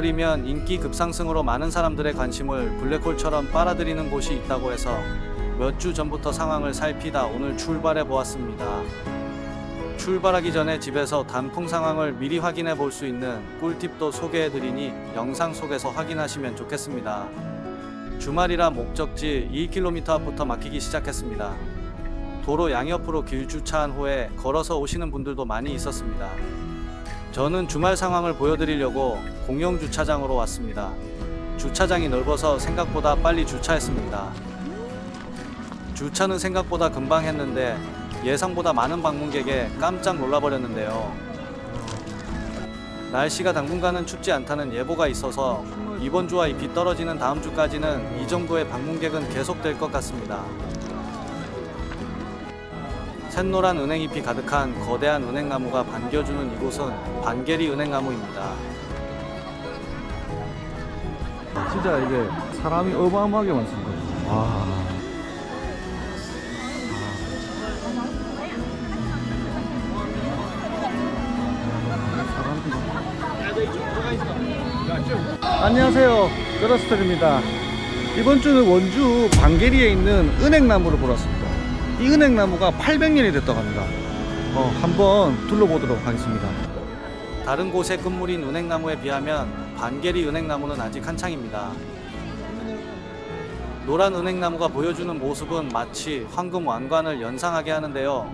가을이면 인기 급상승으로 많은 사람들의 관심을 블랙홀처럼 빨아들이는 곳이 있다고 해서 몇 주 전부터 상황을 살피다 오늘 출발해 보았습니다. 출발하기 전에 집에서 단풍 상황을 미리 확인해 볼 수 있는 꿀팁도 소개해 드리니 영상 속에서 확인하시면 좋겠습니다. 주말이라 목적지 2km 앞부터 막히기 시작했습니다. 도로 양옆으로 길 주차한 후에 걸어서 오시는 분들도 많이 있었습니다. 저는 주말 상황을 보여드리려고 공영 주차장으로 왔습니다. 주차장이 넓어서 생각보다 빨리 주차했습니다. 주차는 생각보다 금방 했는데 예상보다 많은 방문객에 깜짝 놀라버렸는데요. 날씨가 당분간은 춥지 않다는 예보가 있어서 이번 주와 잎이 떨어지는 다음 주까지는 이 정도의 방문객은 계속될 것 같습니다. 샛노란 은행잎이 가득한 거대한 은행나무가 반겨주는 이곳은 반계리 은행나무입니다. 진짜 이게 사람이 어마어마하게 많습니다. 와. 안녕하세요. 저러스터입니다. 이번 주는 원주 방계리에 있는 은행나무를 보러 왔습니다. 이 은행나무가 800년이 됐다고 합니다. 어, 한번 둘러보도록 하겠습니다. 다른 곳의 끝물인 은행나무에 비하면 반계리 은행나무는 아직 한창입니다. 노란 은행나무가 보여주는 모습은 마치 황금 왕관을 연상하게 하는데요.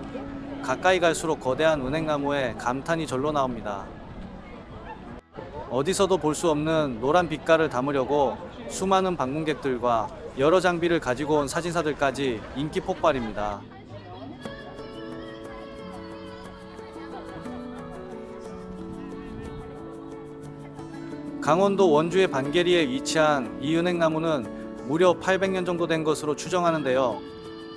가까이 갈수록 거대한 은행나무에 감탄이 절로 나옵니다. 어디서도 볼 수 없는 노란 빛깔을 담으려고 수많은 방문객들과 여러 장비를 가지고 온 사진사들까지 인기 폭발입니다. 강원도 원주의 반계리에 위치한 이 은행나무는 무려 800년 정도 된 것으로 추정하는데요.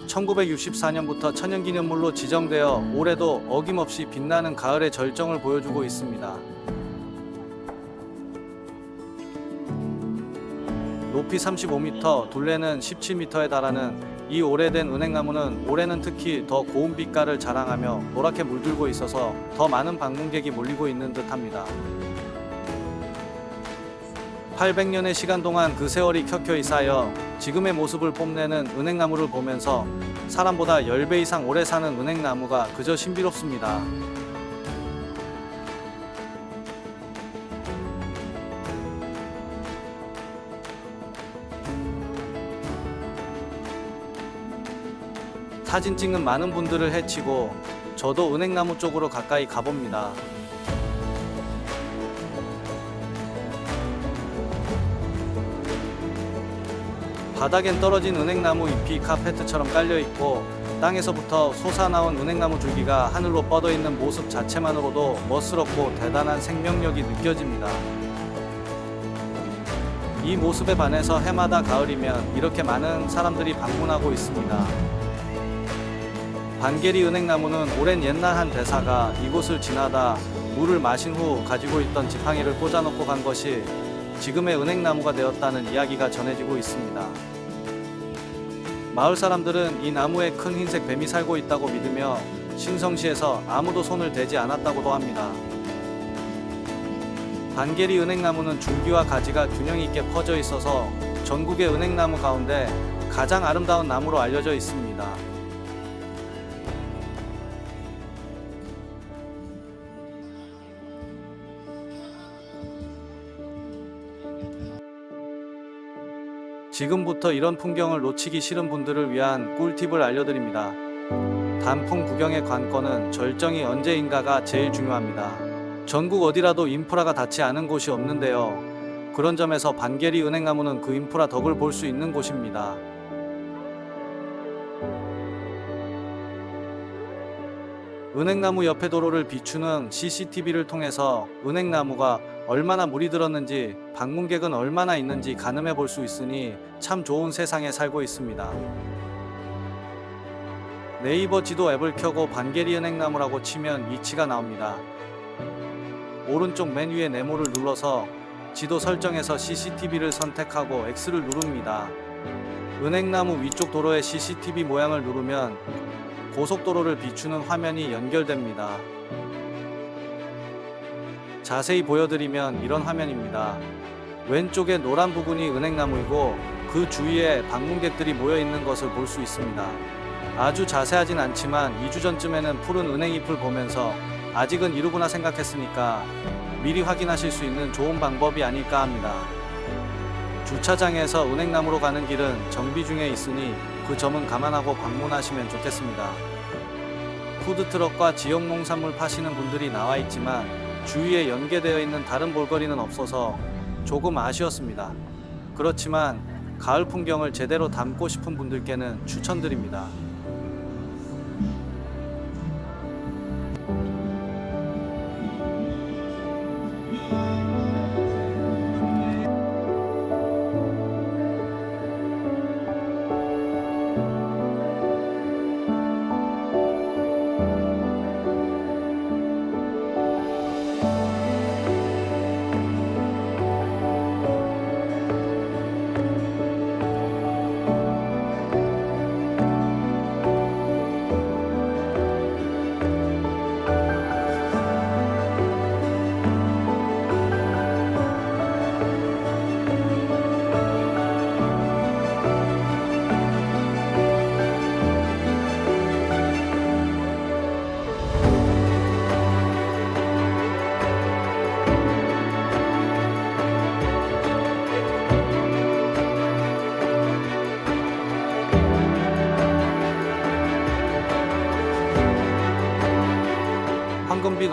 1964년부터 천연기념물로 지정되어 올해도 어김없이 빛나는 가을의 절정을 보여주고 있습니다. 높이 35m, 둘레는 17m에 달하는 이 오래된 은행나무는 올해는 특히 더 고운 빛깔을 자랑하며 노랗게 물들고 있어서 더 많은 방문객이 몰리고 있는 듯합니다. 800년의 시간 동안 그 세월이 켜켜이 쌓여 지금의 모습을 뽐내는 은행나무를 보면서 사람보다 10배 이상 오래 사는 은행나무가 그저 신비롭습니다. 사진 찍는 많은 분들을 해치고 저도 은행나무 쪽으로 가까이 가봅니다. 바닥엔 떨어진 은행나무 잎이 카페트처럼 깔려 있고 땅에서부터 솟아나온 은행나무 줄기가 하늘로 뻗어 있는 모습 자체만으로도 멋스럽고 대단한 생명력이 느껴집니다. 이 모습에 반해서 해마다 가을이면 이렇게 많은 사람들이 방문하고 있습니다. 반계리 은행나무는 오랜 옛날 한 대사가 이곳을 지나다 물을 마신 후 가지고 있던 지팡이를 꽂아놓고 간 것이 지금의 은행나무가 되었다는 이야기가 전해지고 있습니다. 마을 사람들은 이 나무에 큰 흰색 뱀이 살고 있다고 믿으며 신성시에서 아무도 손을 대지 않았다고도 합니다. 반계리 은행나무는 줄기와 가지가 균형 있게 퍼져 있어서 전국의 은행나무 가운데 가장 아름다운 나무로 알려져 있습니다. 지금부터 이런 풍경을 놓치기 싫은 분들을 위한 꿀팁을 알려드립니다. 단풍 구경의 관건은 절정이 언제인가가 제일 중요합니다. 전국 어디라도 인프라가 닿지 않은 곳이 없는데요. 그런 점에서 반계리 은행나무는 그 인프라 덕을 볼 수 있는 곳입니다. 은행나무 옆에 도로를 비추는 CCTV를 통해서 은행나무가 얼마나 물이 들었는지 방문객은 얼마나 있는지 가늠해 볼 수 있으니 참 좋은 세상에 살고 있습니다. 네이버 지도 앱을 켜고 반계리 은행나무라고 치면 위치가 나옵니다. 오른쪽 맨 위에 네모를 눌러서 지도 설정에서 CCTV를 선택하고 X를 누릅니다. 은행나무 위쪽 도로의 CCTV 모양을 누르면 고속도로를 비추는 화면이 연결됩니다. 자세히 보여드리면 이런 화면입니다. 왼쪽에 노란 부분이 은행나무이고 그 주위에 방문객들이 모여 있는 것을 볼 수 있습니다. 아주 자세하진 않지만 2주 전쯤에는 푸른 은행잎을 보면서 아직은 이르구나 생각했으니까 미리 확인하실 수 있는 좋은 방법이 아닐까 합니다. 주차장에서 은행나무로 가는 길은 정비 중에 있으니 그 점은 감안하고 방문하시면 좋겠습니다. 푸드트럭과 지역 농산물 파시는 분들이 나와 있지만 주위에 연계되어 있는 다른 볼거리는 없어서 조금 아쉬웠습니다. 그렇지만 가을 풍경을 제대로 담고 싶은 분들께는 추천드립니다.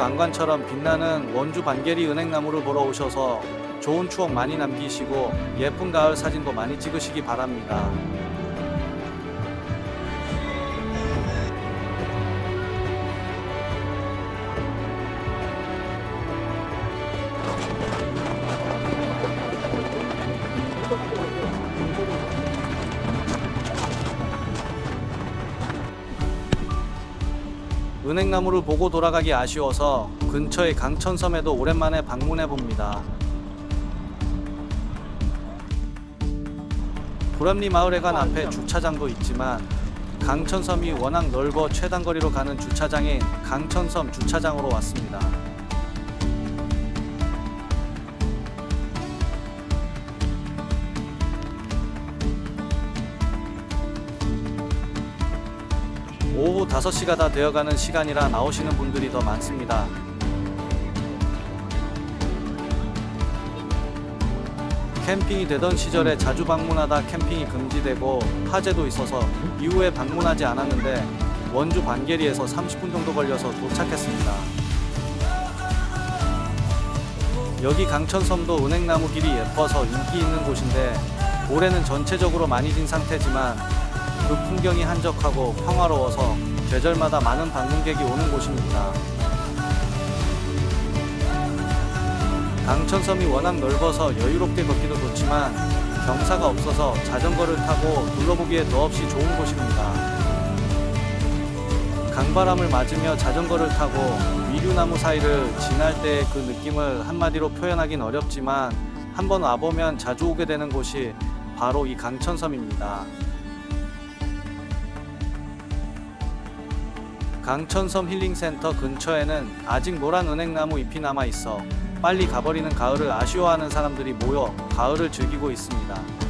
왕관처럼 빛나는 원주 반계리 은행나무를 보러 오셔서 좋은 추억 많이 남기시고 예쁜 가을 사진도 많이 찍으시기 바랍니다. 은행나무를 보고 돌아가기 아쉬워서 근처의 강천섬에도 오랜만에 방문해 봅니다. 보람리 마을회관 앞에 주차장도 있지만 강천섬이 워낙 넓어 최단거리로 가는 주차장인 강천섬 주차장으로 왔습니다. 오후 5시가 다 되어가는 시간이라 나오시는 분들이 더 많습니다. 캠핑이 되던 시절에 자주 방문하다 캠핑이 금지되고 화재도 있어서 이후에 방문하지 않았는데 원주 반계리에서 30분 정도 걸려서 도착했습니다. 여기 강천섬도 은행나무 길이 예뻐서 인기 있는 곳인데 올해는 전체적으로 많이 진 상태지만 그 풍경이 한적하고 평화로워서 계절마다 많은 방문객이 오는 곳입니다. 강천섬이 워낙 넓어서 여유롭게 걷기도 좋지만 경사가 없어서 자전거를 타고 둘러보기에 더없이 좋은 곳입니다. 강바람을 맞으며 자전거를 타고 위류나무 사이를 지날 때의 그 느낌을 한마디로 표현하긴 어렵지만 한번 와보면 자주 오게 되는 곳이 바로 이 강천섬입니다. 강천섬 힐링센터 근처에는 아직 노란 은행나무 잎이 남아 있어 빨리 가버리는 가을을 아쉬워하는 사람들이 모여 가을을 즐기고 있습니다.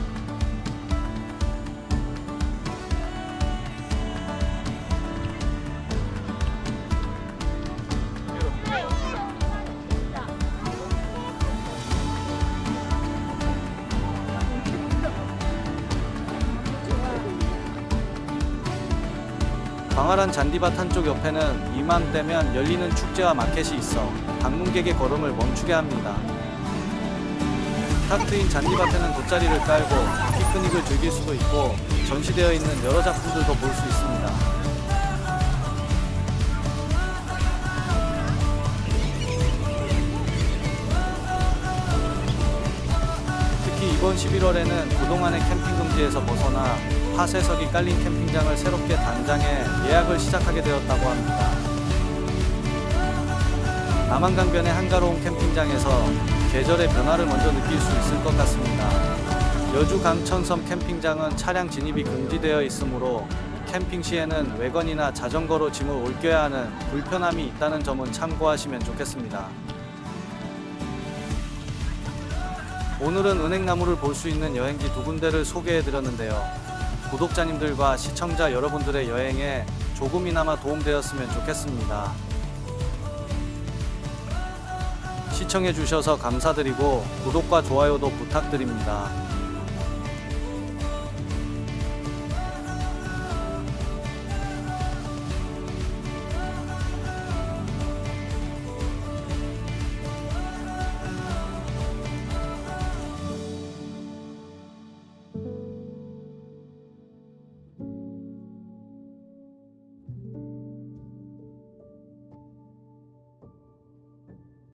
광활한 잔디밭 한쪽 옆에는 이맘때면 열리는 축제와 마켓이 있어 방문객의 걸음을 멈추게 합니다. 탁 트인 잔디밭에는 돗자리를 깔고 피크닉을 즐길 수도 있고 전시되어 있는 여러 작품들도 볼 수 있습니다. 특히 이번 11월에는 그동안의 캠핑 금지에서 벗어나 파쇄석이 깔린 캠핑장을 새롭게 단장해 예약을 시작하게 되었다고 합니다. 남한강변의 한가로운 캠핑장에서 계절의 변화를 먼저 느낄 수 있을 것 같습니다. 여주 강천섬 캠핑장은 차량 진입이 금지되어 있으므로 캠핑 시에는 외건이나 자전거로 짐을 옮겨야 하는 불편함이 있다는 점은 참고하시면 좋겠습니다. 오늘은 은행나무를 볼 수 있는 여행지 두 군데를 소개해 드렸는데요. 구독자님들과 시청자 여러분들의 여행에 조금이나마 도움되었으면 좋겠습니다. 시청해 주셔서 감사드리고 구독과 좋아요도 부탁드립니다.